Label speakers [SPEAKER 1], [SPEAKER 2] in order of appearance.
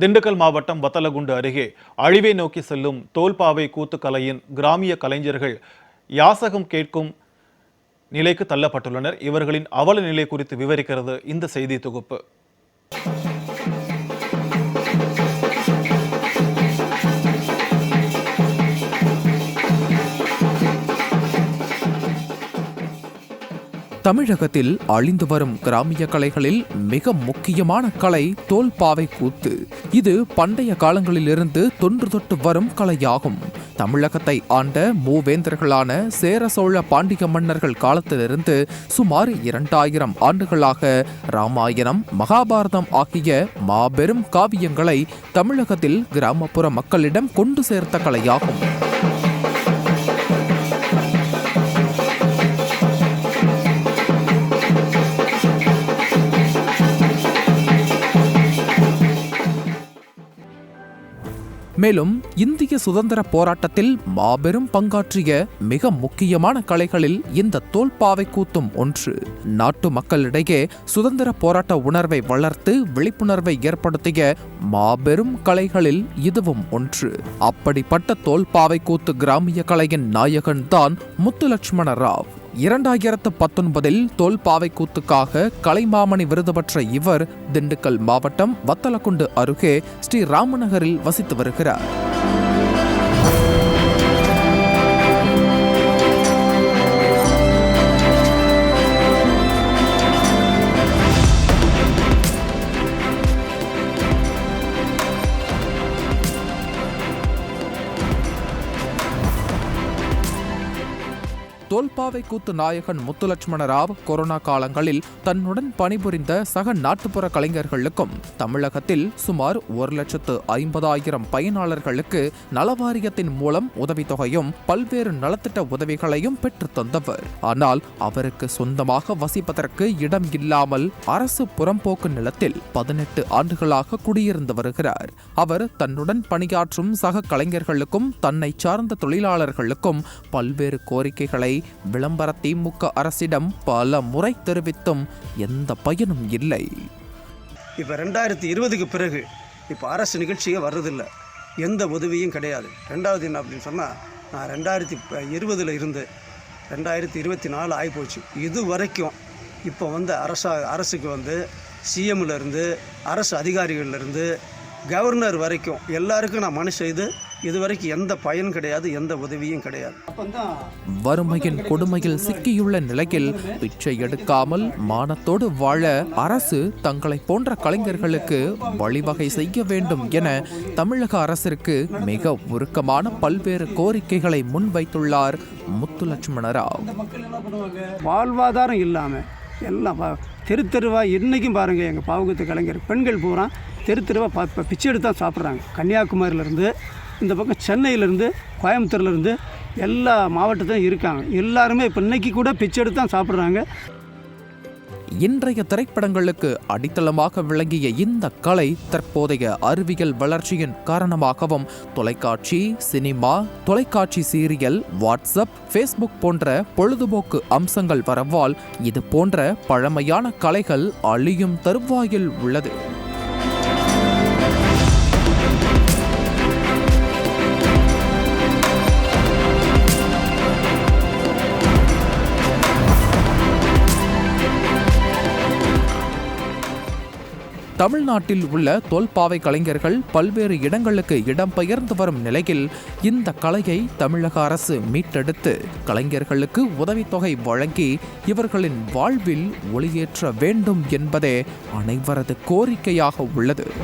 [SPEAKER 1] திண்டுக்கல் மாவட்டம் வத்தலகுண்டு அருகே அழிவை நோக்கி செல்லும் தோல்பாவை கூத்துக்கலையின் கிராமிய கலைஞர்கள் யாசகம் கேட்கும் நிலைக்கு தள்ளப்பட்டுள்ளனர். இவர்களின் அவல நிலை குறித்து விவரிக்கிறது இந்த செய்தி தொகுப்பு.
[SPEAKER 2] தமிழகத்தில் அழிந்து வரும் கிராமிய கலைகளில் மிக முக்கியமான கலை தோல்பாவை கூத்து. இது பண்டைய காலங்களிலிருந்து தொன்று தொட்டு வரும் கலையாகும். தமிழகத்தை ஆண்ட மூவேந்தர்களான சேர சோழ பாண்டிய மன்னர்கள் காலத்திலிருந்து சுமார் இரண்டாயிரம் ஆண்டுகளாக ராமாயணம் மகாபாரதம் ஆகிய மாபெரும் காவியங்களை தமிழகத்தில் கிராமப்புற மக்களிடம் கொண்டு சேர்த்த கலையாகும். மேலும் இந்திய சுதந்திர போராட்டத்தில் மாபெரும் பங்காற்றிய மிக முக்கியமான கலைகளில் இந்த தோல்பாவை கூத்தும் ஒன்று. நாட்டு மக்களிடையே சுதந்திர போராட்ட உணர்வை வளர்த்து விழிப்புணர்வை ஏற்படுத்திய மாபெரும் கலைகளில் இதுவும் ஒன்று. அப்படிப்பட்ட தோல்பாவை கூத்து கிராமிய கலையின் நாயகன் தான் முத்துலட்சுமண ராவ். இரண்டாயிரத்து பத்தொன்பதில் தோல்பாவை கூத்துக்காக கலைமாமணி விருது பெற்ற இவர் திண்டுக்கல் மாவட்டம் வத்தலக்குண்டு அருகே ஸ்ரீ ராமநகரில் வசித்து வருகிறார். தோல்பாவை கூத்து நாயகன் முத்துலட்சுமண ராவ் கொரோனா காலங்களில் தன்னுடன் பணிபுரிந்த சக நாட்டுப்புற கலைஞர்களுக்கும் தமிழகத்தில் சுமார் ஒரு லட்சத்து ஐம்பதாயிரம் பயனாளர்களுக்கு நலவாரியத்தின் மூலம் உதவித்தொகையும் பல்வேறு நலத்திட்ட உதவிகளையும் பெற்றுத் தந்தவர். ஆனால் அவருக்கு சொந்தமாக வசிப்பதற்கு இடம் இல்லாமல் அரசு புறம்போக்கு நிலத்தில் பதினெட்டு ஆண்டுகளாக குடியிருந்து வருகிறார். அவர் தன்னுடன் பணியாற்றும் சக கலைஞர்களுக்கும் தன்னை சார்ந்த தொழிலாளர்களுக்கும் பல்வேறு கோரிக்கைகளை விளம்பர திமுக அரசிடம் பல முறை தெரிவித்தும் எந்த பயனும் இல்லை.
[SPEAKER 3] இப்போ ரெண்டாயிரத்தி இருபதுக்கு பிறகு இப்போ அரசு நிகழ்ச்சியே வர்றதில்லை. எந்த உதவியும் கிடையாது. ரெண்டாவது என்ன அப்படின்னு சொன்னால் நான் ரெண்டாயிரத்தி இருபதில் இருந்து ரெண்டாயிரத்தி இருபத்தி நாலு ஆகிப்போச்சு இது வரைக்கும் இப்போ வந்து அரசா அரசுக்கு வந்து சிஎம்லேருந்து அரசு அதிகாரிகள்லேருந்து கவர்னர் வரைக்கும் எல்லாருக்கும் நான் மனு செய்து இது வரைக்கும் எந்த பயன் கிடையாது எந்த உதவியும் கிடையாது.
[SPEAKER 2] வறுமையின் கொடுமையில் சிக்கியுள்ள நிலையில் பிச்சை எடுக்காமல் மானத்தோடு வாழ அரசு தங்களை போன்ற கலைஞர்களுக்கு வழிவகை செய்ய வேண்டும் என தமிழக அரசிற்கு மிக உருக்கமான பல்வேறு கோரிக்கைகளை முன்வைத்துள்ளார் முத்துலட்சுமண ராவ்
[SPEAKER 4] வாழ்வாதாரம் இல்லாமல் எல்லாம் தெரு தெருவாக இன்றைக்கும் பாருங்கள் எங்கள் பாவகத்து கலைஞர் பெண்கள் பூரா தெரு தெருவாக பா பிச்சை எடுத்து தான் சாப்பிட்றாங்க. கன்னியாகுமரியிலேருந்து இந்த பக்கம் சென்னையிலேருந்து கோயம்புத்தூர்லேருந்து எல்லா மாவட்டத்திலும் இருக்காங்க. எல்லாருமே இப்போ இன்னைக்கு கூட பிச்சை எடுத்து தான் சாப்பிட்றாங்க.
[SPEAKER 2] இன்றைய திரைப்படங்களுக்கு அடித்தளமாக விளங்கிய இந்த கலை தற்போதைய அறிவியல் வளர்ச்சியின் காரணமாகவும் தொலைக்காட்சி சினிமா தொலைக்காட்சி சீரியல் வாட்ஸ்அப் ஃபேஸ்புக் போன்ற பொழுதுபோக்கு அம்சங்கள் வரவால் இது போன்ற பழமையான கலைகள் அழியும் தருவாயில் உள்ளது. தமிழ்நாட்டில் உள்ள தோல்பாவை கலைஞர்கள் பல்வேறு இடங்களுக்கு இடம்பெயர்ந்து வரும் நிலையில் இந்த கலையை தமிழக அரசு மீட்டெடுத்து கலைஞர்களுக்கு உதவித்தொகை வழங்கி இவர்களின் வாழ்வில் ஒளியேற்ற வேண்டும் என்பதே அனைவரது கோரிக்கையாக உள்ளது.